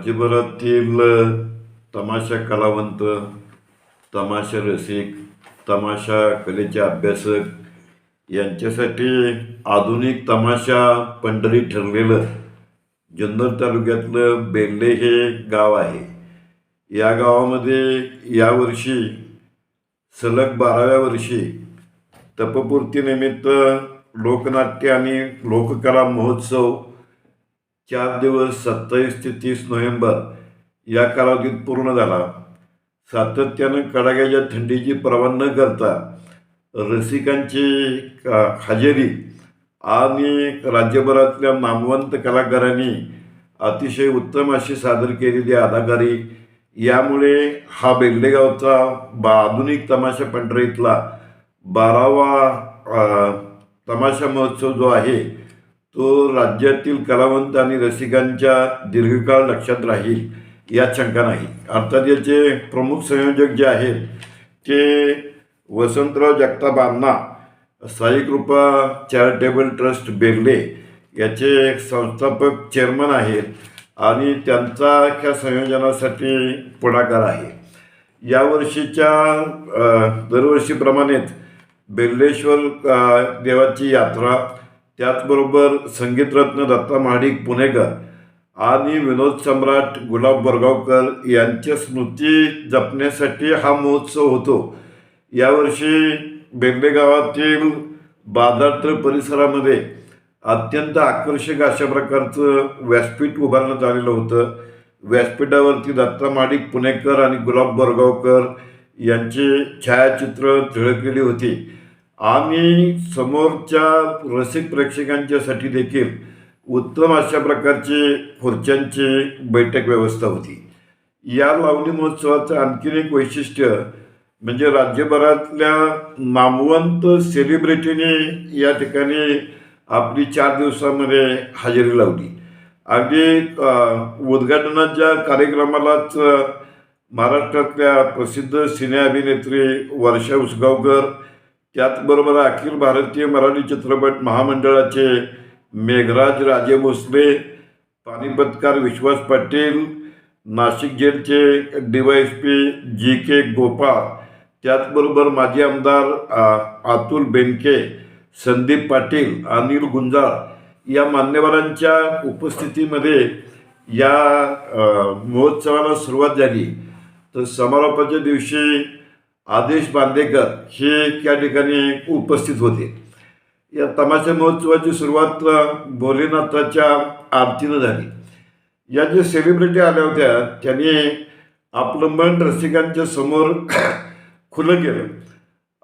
राज्यभरातील तमाशा कलावंत तमाशा रसिक तमाशा कलेचे अभ्यासक यांच्यासाठी आधुनिक तमाशा पंढरी ठरलेलं जुन्नर तालुक्यातलं बेल्ले हे गाव आहे. या गावामध्ये यावर्षी सलग बाराव्या वर्षी तपपूर्तीनिमित्त लोकनाट्य आणि लोककला महोत्सव चार दिवस सत्तावीस ते तीस नोव्हेंबर या कालावधीत पूर्ण झाला. सातत्यानं कडाक्याच्या थंडीची पर्वा न करता रसिकांची का- हजेरी आणि राज्यभरातल्या नामवंत कलाकारांनी अतिशय उत्तम अशी सादर केलेली अदाकारी यामुळे हा बेल्लेगावचा बा आधुनिक तमाशा पंढरीतला बारावा तमाशा महोत्सव जो आहे तो राज्यातील कलावंत आणि रसिकांच्या दीर्घकाळ लक्षात राहील यात शंका नाही. अर्थात याचे प्रमुख संयोजक जे आहेत ते वसंतराव जगताप अण्णा चॅरिटेबल ट्रस्ट बेर्ले याचे संस्थापक चेअरमन आहेत आणि त्यांचा ह्या संयोजनासाठी पुढाकार आहे. यावर्षीच्या दरवर्षीप्रमाणेच बिर्लेश्वर देवाची यात्रा त्याचबरोबर संगीतरत्न दत्ता महाडिक पुणेकर आणि विनोद सम्राट गुलाब बोरगावकर यांच्या स्मृती जपण्यासाठी हा महोत्सव होतो. यावर्षी बेगडे गावातील बाजारतळ परिसरामध्ये अत्यंत आकर्षक अशा प्रकारचं व्यासपीठ उभारण्यात आलेलं होतं. व्यासपीठावरती दत्ता माडिक पुणेकर आणि गुलाब बोरगावकर यांची छायाचित्र झळकलेली होती. आणि समोरच्या रसिक प्रेक्षकांच्यासाठी देखील उत्तम अशा प्रकारचे खुर्च्यांचे बैठक व्यवस्था होती. या लावणी महोत्सवाचं आणखीन एक वैशिष्ट्य म्हणजे राज्यभरातल्या नामवंत सेलिब्रिटीने या ठिकाणी आपली चार दिवसामध्ये हजेरी लावली. अगदी उद्घाटनाच्या कार्यक्रमालाच महाराष्ट्रातल्या प्रसिद्ध सिने अभिनेत्री वर्षा उसगावकर त्याचबरोबर अखिल भारतीय मराठी चित्रपट महामंडळाचे Meghraj Raje Bhosale पानिपतकार Vishwas Patil Nashik जेलचे D Y S P G K Gopal त्याचबरोबर माजी आमदार आ, अतुल बेनके संदीप पाटील अनिल गुंजाळ या मान्यवरांच्या उपस्थितीमध्ये या महोत्सवाला सुरुवात झाली. तर समारोपाच्या दिवशी आदेश बांदेकर हे त्या ठिकाणी उपस्थित होते. या तमाशा महोत्सवाची सुरुवात भोलेनाथाच्या आरतीनं झाली. या जे सेलिब्रिटी आल्या होत्या त्यांनी आपलं मन रसिकांच्या समोर खुलं केलं.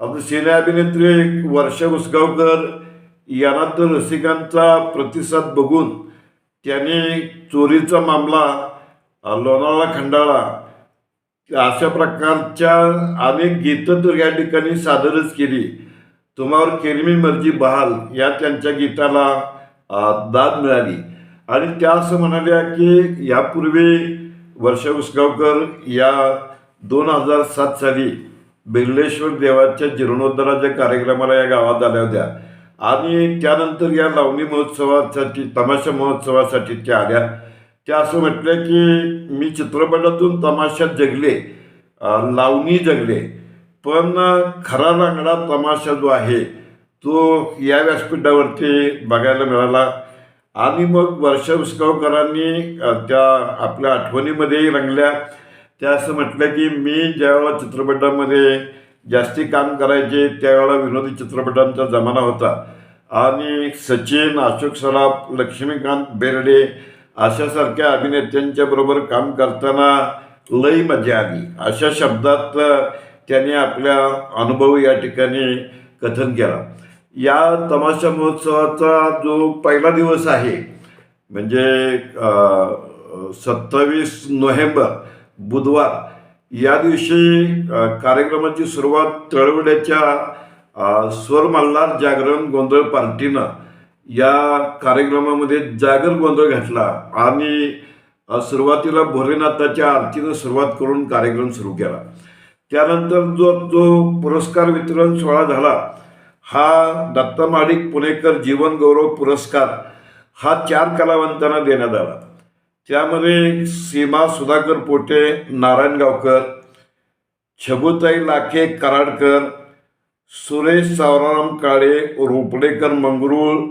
आता सिने अभिनेत्री वर्षा उसगावकर यांना तर रसिकांचा प्रतिसाद बघून त्यांनी चोरीचा मामला लोणावळा खंडाळा अशा प्रकारच्या अनेक गीतं तर या ठिकाणी सादरच केली. तुम्हावर केरमी मर्जी बहाल या त्यांच्या गीताला दाद मिळाली. आणि त्या असं म्हणाल्या की यापूर्वी वर्षा उसगावकर या दोन हजार सात साली बिर्लेश्वर देवाच्या जीर्णोद्धाराच्या कार्यक्रमाला या गावात आल्या होत्या. आणि त्यानंतर या लावणी महोत्सवासाठी तमाशा महोत्सवासाठी त्या आल्या. त्या असं म्हटलं की मी चित्रपटातून तमाशात जगले लावणी जगले पण खरा रांगडा तमाशा जो आहे तो या व्यासपीठावरती बघायला मिळाला. आणि मग वर्षा उसगावकरांनी त्या आपल्या आठवणीमध्येही रंगल्या. त्या असं म्हटलं की मी ज्यावेळेला चित्रपटामध्ये जास्ती काम करायचे त्यावेळेला विनोदी चित्रपटांचा जमाना होता. आणि सचिन अशोक सराफ लक्ष्मीकांत बेर्डे अशासारख्या अभिनेत्यांच्या बरोबर काम करताना लई मजा आली. अशा शब्दात त्याने आपल्या अनुभव या ठिकाणी कथन केला. या तमाशा महोत्सवाचा जो पहिला दिवस आहे म्हणजे सत्तावीस नोव्हेंबर बुधवार या दिवशी कार्यक्रमाची सुरुवात तळवड्याच्या स्वर मल्हार जागरण गोंधळ पार्टीनं या कार्यक्रमामध्ये जागर गोंधळ घातला आणि सुरुवातीला भोलेनाथाच्या आरतीनं सुरुवात करून कार्यक्रम सुरू केला. त्यानंतर जो जो पुरस्कार वितरण सोहळा झाला हा दत्ता माडिक पुणेकर जीवन गौरव पुरस्कार हा चार कलावंतांना देण्यात आला. त्यामध्ये सीमा सुधाकर पोटे नारायण गावकर छबुताई लाखे कराडकर सुरेश सावराम काळे रोपडेकर मंगरूळ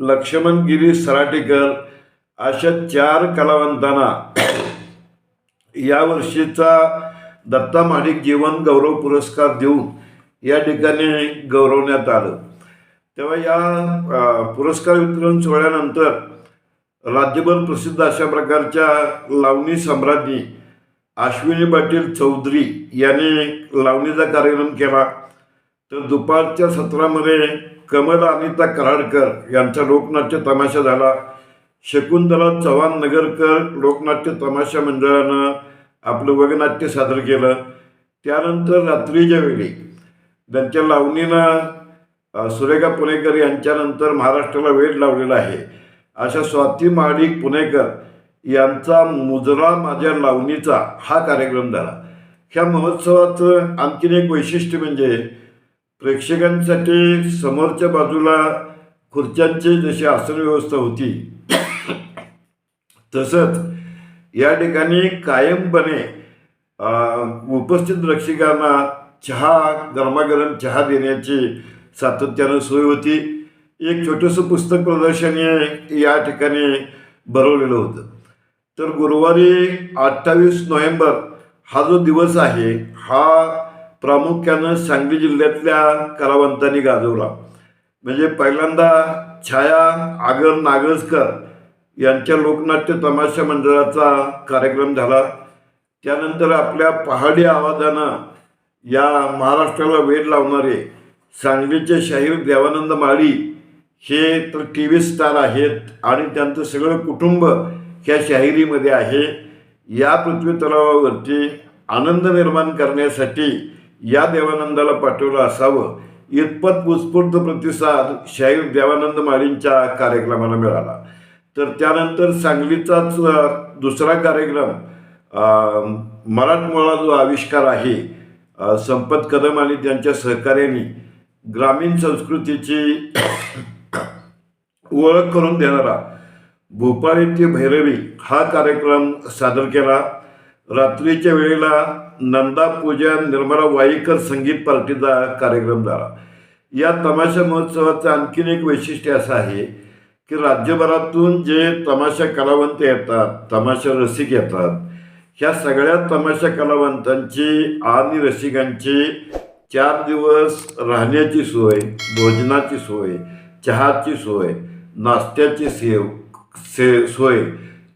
लक्ष्मण गिरी सराटेकर अशा चार कलावंतांना या वर्षीचा दत्ता महाडिक जीवन गौरव पुरस्कार देऊन या ठिकाणी गौरवण्यात आलं. तेव्हा या पुरस्कार वितरण सोहळ्यानंतर राज्यभर प्रसिद्ध अशा प्रकारच्या लावणी सम्राज्ञी अश्विनी पाटील चौधरी यांनी लावणीचा कार्यक्रम केला. तर दुपारच्या सत्रामध्ये कमल अनिता कराडकर यांचा लोकनाट्य तमाशा झाला. शकुंतला चव्हाण नगरकर लोकनाट्य तमाशा मंडळानं आपलं वगनाट्य सादर केलं. त्यानंतर रात्रीच्या वेळी त्यांच्या लावणीनं सुरेखा पुणेकर यांच्यानंतर महाराष्ट्राला वेळ लावलेला आहे. अशा स्वाती महाडिक पुणेकर यांचा मुजरा माझ्या लावणीचा हा कार्यक्रम झाला. ह्या महोत्सवाचं आणखीन एक वैशिष्ट्य म्हणजे प्रेक्षकांसाठी समोरच्या बाजूला खुर्च्यांची जशी आसन व्यवस्था होती तसंच या ठिकाणी कायमपणे उपस्थित रसिकांना चहा गरमागरम चहा देण्याची सातत्यानं सोय होती. एक छोटंसं पुस्तक प्रदर्शनी या ठिकाणी भरवलेलं होतं. तर गुरुवारी अठ्ठावीस नोव्हेंबर हा जो दिवस आहे हा प्रामुख्यानं सांगली जिल्ह्यातल्या कलावंतांनी गाजवला. म्हणजे पहिल्यांदा छाया आगर नागजकर यांच्या लोकनाट्य तमाशा मंडळाचा कार्यक्रम झाला. त्यानंतर आपल्या पहाडी आवाजानं या महाराष्ट्राला वेध लावणारे सांगलीचे शाहीर देवानंद माळी हे तर टी व्ही स्टार आहेत आणि त्यांचं सगळं कुटुंब ह्या शाहिरीमध्ये आहे. या पृथ्वी तलावावरती आनंद निर्माण करण्यासाठी या देवानंदाला पाठवलं असावं इतपत उत्स्फूर्त प्रतिसाद शाहीर देवानंद माळींच्या कार्यक्रमाला मिळाला. तर त्यानंतर सांगलीचाच दुसरा कार्यक्रम मराठमोळा जो आविष्कार आहे संपत कदम आणि त्यांच्या सहकार्याने ग्रामीण संस्कृतीची ओळख करून देणारा भोपाळ येथे भैरवी हा कार्यक्रम सादर केला. रात्रीच्या वेळेला नंदा पूजा निर्मला वाईकर संगीत पार्टीचा कार्यक्रम झाला. या तमाशा महोत्सवाचं आणखीन एक वैशिष्ट्य असं आहे की राज्यभरातून जे तमाशा कलावंत येतात तमाशा रसिक येतात ह्या सगळ्या तमाशा कलावंतांची आणि रसिकांची चार दिवस राहण्याची सोय भोजनाची सोय चहाची सोय नाश्त्याची सेव से सोय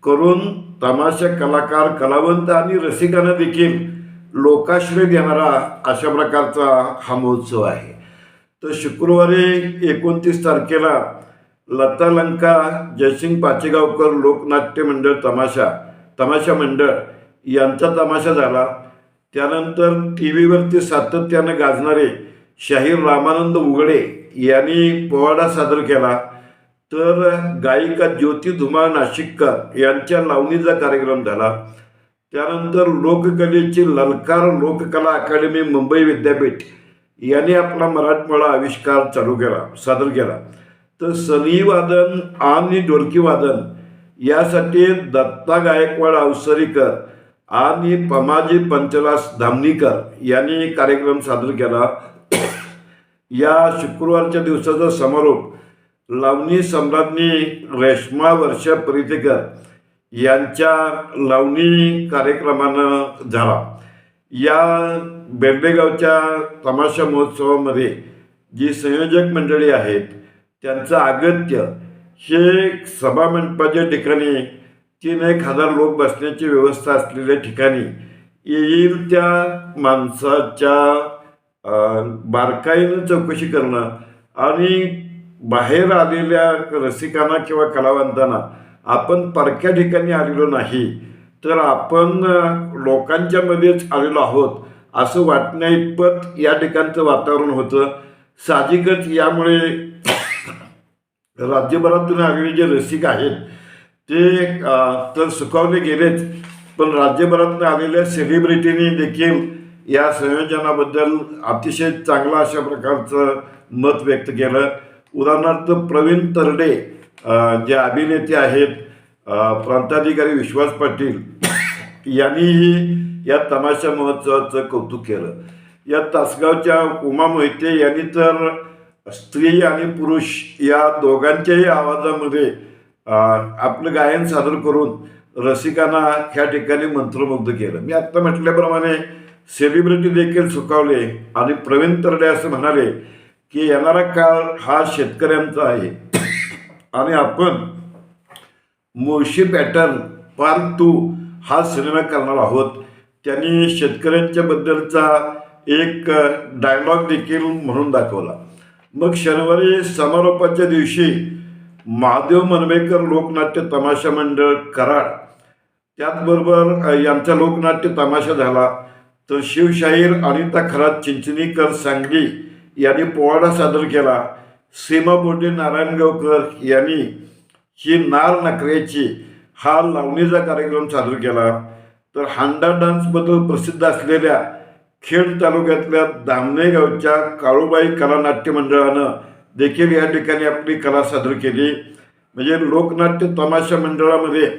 करून तमाशा कलाकार कलावंत आणि रसिकांना देखील लोकाश्रय देणारा अशा प्रकारचा हा महोत्सव आहे. तर शुक्रवारी एकोणतीस तारखेला लता लंका जयसिंग पाचेगावकर लोकनाट्य मंडळ तमाशा तमाशा मंडळ यांचा तमाशा झाला. त्यानंतर टी व्हीवरती सातत्यानं गाजणारे शाहीर रामानंद उघडे यांनी पोवाडा सादर केला. तर गायिका ज्योती धुमाळ नाशिककर यांच्या लावणीचा कार्यक्रम झाला. त्यानंतर लोककलेची ललकार लोककला अकादमी मुंबई विद्यापीठ यांनी आपला मराठमोळा आविष्कार चालू केला सादर केला. तर सनी वादन आणि ढोलकीवादन यासाठी दत्ता गायकवाड अवसरीकर आणि पमाजी पंचलास धामणीकर यांनी कार्यक्रम सादर केला. या शुक्रवारच्या दिवसाचा समारोप लावणी सम्राज्ञी रेश्मा वर्षा परितेकर यांच्या लावणी कार्यक्रमानं झाला. या बेर्डेगावच्या तमाशा महोत्सवामध्ये जी संयोजक मंडळी आहेत त्यांचं अगत्य हे सभामंडपाच्या ठिकाणी तीन एक हजार लोक बसण्याची व्यवस्था असलेल्या ठिकाणी येईल त्या माणसाच्या बारकाईनं चौकशी करणं आणि बाहेर आलेल्या रसिकांना किंवा कलावंतांना आपण परक्या ठिकाणी आलेलो नाही तर आपण लोकांच्यामध्येच आलेलो आहोत असं वाटण्या इतपत या ठिकाणचं वातावरण होतं. साहजिकच यामुळे राज्यभरातून आलेले जे रसिक आहेत ते तर सुखावले गेलेच पण राज्यभरातून आलेल्या सेलिब्रिटींनी देखील या संयोजनाबद्दल अतिशय चांगलं अशा प्रकारचं मत व्यक्त केलं. उदाहरणार्थ प्रवीण तरडे जे अभिनेते आहेत प्रांताधिकारी विश्वास पाटील यांनीही या तमाशा महोत्सवाचं कौतुक केलं. या तासगावच्या उमा मोहिते यांनी तर स्त्री आणि पुरुष या दोघांच्याही आवाजामध्ये आपलं गायन सादर करून रसिकांना ह्या ठिकाणी मंत्रमुग्ध केलं. मी आत्ता म्हटल्याप्रमाणे सेलिब्रिटी देखील सुखावले आणि प्रवीण तरडे असं म्हणाले की येणारा काळ हा शेतकऱ्यांचा आहे. आणि आपण मुळशी पॅटर्न पार्ट टू हा सिनेमा करणार आहोत. त्यांनी शेतकऱ्यांच्या बद्दलचा एक डायलॉग देखील म्हणून दाखवला. मग शनिवारी समारोपाच्या दिवशी महादेव मनवेकर लोकनाट्य तमाशा मंडळ कराड त्याचबरोबर यांचा लोकनाट्य तमाशा झाला. तर शिवशाहीर अनिता खरात चिंचणीकर सांगली यांनी पोवाडा सादर केला. सीमा बोटे नारायणगावकर यांनी ही नार नकऱ्याची हा लावणीचा कार्यक्रम सादर केला. तर हांडा डान्सबद्दल प्रसिद्ध असलेल्या खेड तालुक्यातल्या दामणे गावच्या काळूबाई कला नाट्य मंडळानं देखील या ठिकाणी आपली कला सादर केली. म्हणजे लोकनाट्य तमाशा मंडळामध्ये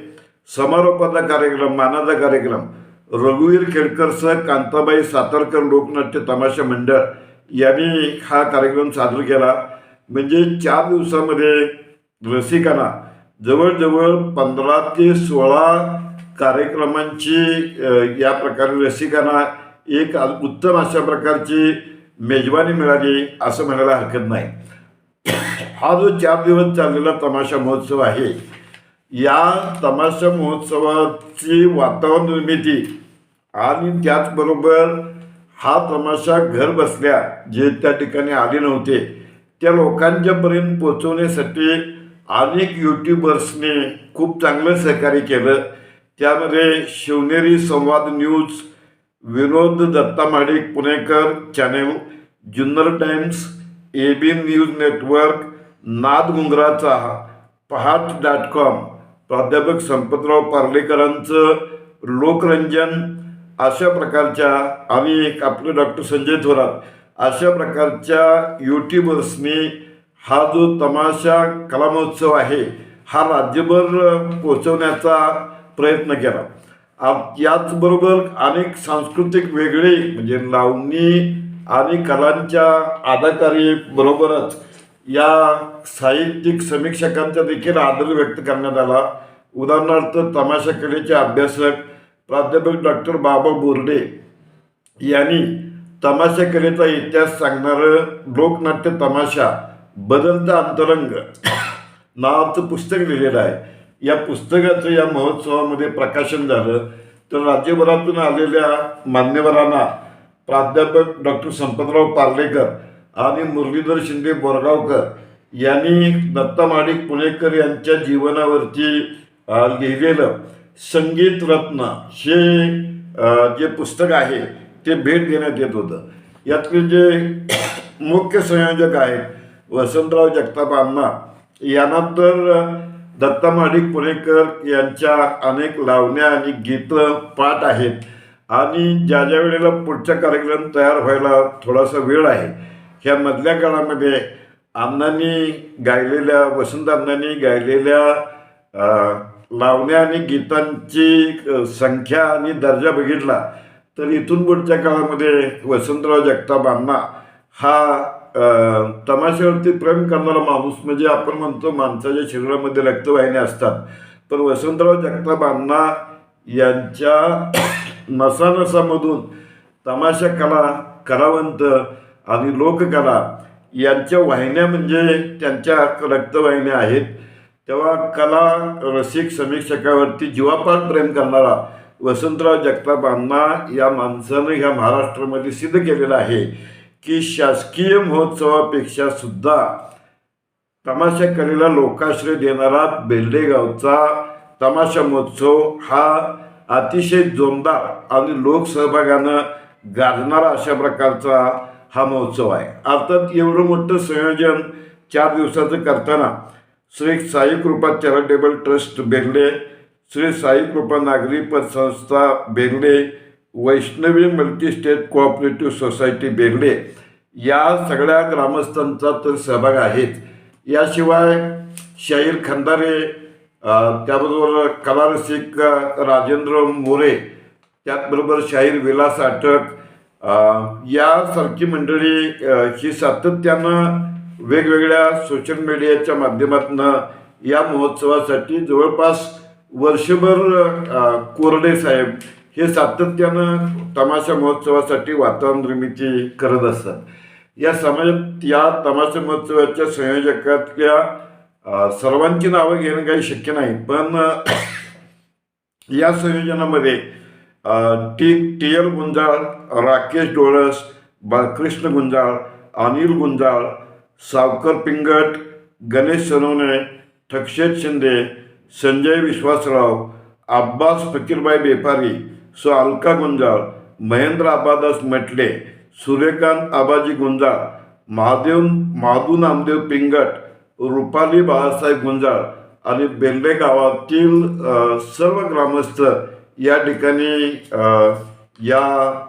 समारोपाचा कार्यक्रम मानाचा कार्यक्रम रघुवीर खेडकरसह कांताबाई सातारकर लोकनाट्य तमाशा मंडळ यांनी हा कार्यक्रम सादर केला. म्हणजे चार दिवसामध्ये रसिकांना जवळजवळ पंधरा ते सोळा कार्यक्रमांची या प्रकारे रसिकांना एक उत्तम अशा प्रकारची मेजवानी मिळाली असं म्हणायला हरकत नाही. हा जो चार दिवस चाललेला तमाशा महोत्सव आहे या तमाशा महोत्सवाची वातावरण निर्मिती आणि त्याचबरोबर हा तमाशा घर बसल्या जे त्या ठिकाणी आले नव्हते त्या लोकांच्यापर्यंत पोचवण्यासाठी अनेक यूट्यूबर्सने खूप चांगलं सहकार्य केलं. त्यामध्ये Shivneri Samvad news Vinod Datta Madik Punekar channel Junnar times A B news network नाद गुंगराचा पहाट डॉट कॉम प्राध्यापक संपतराव पार्लेकरांचं लोकरंजन अशा प्रकारच्या आम्ही एक आपले डॉक्टर संजय थोरात अशा प्रकारच्या यूट्यूबर्सनी हा जो तमाशा कला महोत्सव आहे हा राज्यभर पोचवण्याचा प्रयत्न केला. आ- याचबरोबर अनेक सांस्कृतिक वेगळे म्हणजे लावणी आणि कलांच्या अदाकारीबरोबरच या साहित्यिक समीक्षकांचा देखील आदर व्यक्त करण्यात आला. उदाहरणार्थ तमाशा कलेचे अभ्यासक प्राध्यापक डॉक्टर बाबा बोर्डे यांनी तमाशा कलेचा इतिहास सांगणारं लोकनाट्य तमाशा बदलता अंतरंग नावाचं पुस्तक लिहिलेलं आहे. या पुस्तकाचं या महोत्सवामध्ये प्रकाशन झालं. तर राज्यभरातून आलेल्या मान्यवरांना प्राध्यापक डॉक्टर संपतराव पार्लेकर आणि मुरलीधर शिंदे बोरगावकर यांनी दत्ता माडिक पुणेकर यांच्या जीवनावरती लिहिलेलं संगीत रत्न हे जे पुस्तक आहे ते भेट देण्यात येत होतं. यातले जे मुख्य संयोजक आहेत वसंतराव जगताप अण्णा यांना तर दत्ता माडिक पुणेकर यांच्या अनेक लावण्या आणि गीतं पाठ आहेत. आणि ज्या ज्या वेळेला पुढचा कार्यक्रम तयार व्हायला थोडासा वेळ आहे ह्या मधल्या काळामध्ये अण्णांनी गायलेल्या वसंत अण्णांनी गायलेल्या लावण्या आणि गीतांची संख्या आणि दर्जा बघितला तर इथून पुढच्या काळामध्ये वसंतराव जगताप अण्णा हा तमाशावरती प्रेम करणारा माणूस म्हणजे आपण म्हणतो माणसाच्या शरीरामध्ये रक्तवाहिन्या असतात. पण वसंतराव जगताप अण्णा यांच्या नसानसामधून तमाशा कला कलावंत आणि लोककला यांच्या वाहिन्या म्हणजे त्यांच्या रक्तवाहिन्या आहेत. तेव्हा कला रसिक समीक्षकावरती जीवापाड प्रेम करणारा वसंतराव जगताप अण्णा या माणसानं ह्या महाराष्ट्रामध्ये सिद्ध केलेलं आहे की शासकीय महोत्सवापेक्षा सुद्धा तमाशा कलेला लोकाश्रय देणारा बेल्डेगावचा तमाशा महोत्सव हा अतिशय जोमदार आणि लोकसहभागानं गाजणारा अशा प्रकारचा हा महोत्सव आहे. अर्थात एवढं मोठं संयोजन चार दिवसाचं करताना श्री साई कृपा चॅरिटेबल ट्रस्ट बेर्ले श्री साई कृपा नागरी पतसंस्था Berle Vaishnavi multi state cooperative society Berle या सगळ्या ग्रामस्थांचा तर सहभाग आहेच याशिवाय शाहीर खंदारे त्याबरोबर कलारसिक राजेंद्र मोरे त्याचबरोबर शाहीर विलास अटक यासारखी मंडळी ही सातत्यानं वेगवेगळ्या सोशल मीडियाच्या माध्यमातून या महोत्सवासाठी जवळपास वर्षभर कोरडे साहेब हे सातत्यानं तमाशा महोत्सवासाठी वातावरण निर्मिती करत असतात. या समाजात या तमाशा महोत्सवाच्या संयोजकातल्या सर्वांची नावं घेणं काही शक्य नाही पण या संयोजनामध्ये T T L Gunjal Rakesh Dolas Balkrishna Gunjal Anil Gunjal Savkar Pingat Ganesh Sonawane ठक्षेत Shinde Sanjay Vishwasrao Abbas Fakirbai Bepari सो अलका गुंजाळ महेंद्र आबादास मटले सूर्यकांत आबाजी गुंजाळ महादेव महादू नामदेव पिंगट रुपाली बाळासाहेब गुंजाळ आणि बेल्ले गावातील सर्व ग्रामस्थ या ठिकाणी या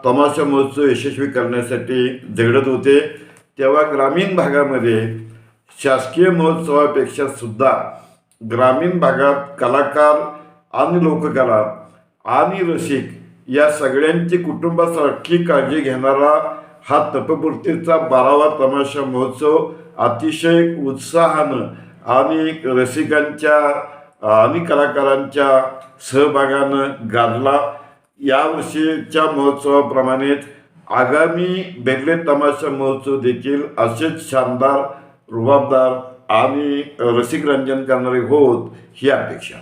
तमाशा महोत्सव यशस्वी करण्यासाठी झगडत होते. तेव्हा ग्रामीण भागामध्ये शासकीय महोत्सवापेक्षा सुद्धा ग्रामीण भागात कलाकार आणि लोककला आणि रसिक या सगळ्यांची कुटुंबासारखी काळजी घेणारा हा तपपूर्तीचा बारावा तमाशा महोत्सव अतिशय उत्साहानं आणि रसिकांच्या आणि कलाकारांच्या सहभागानं गाजला. यावर्षीच्या महोत्सवाप्रमाणेच आगामी बेगले तमाशा महोत्सव देखील असेच शानदार रुबाबदार आणि रसिक रंजन करणारे होत ही अपेक्षा.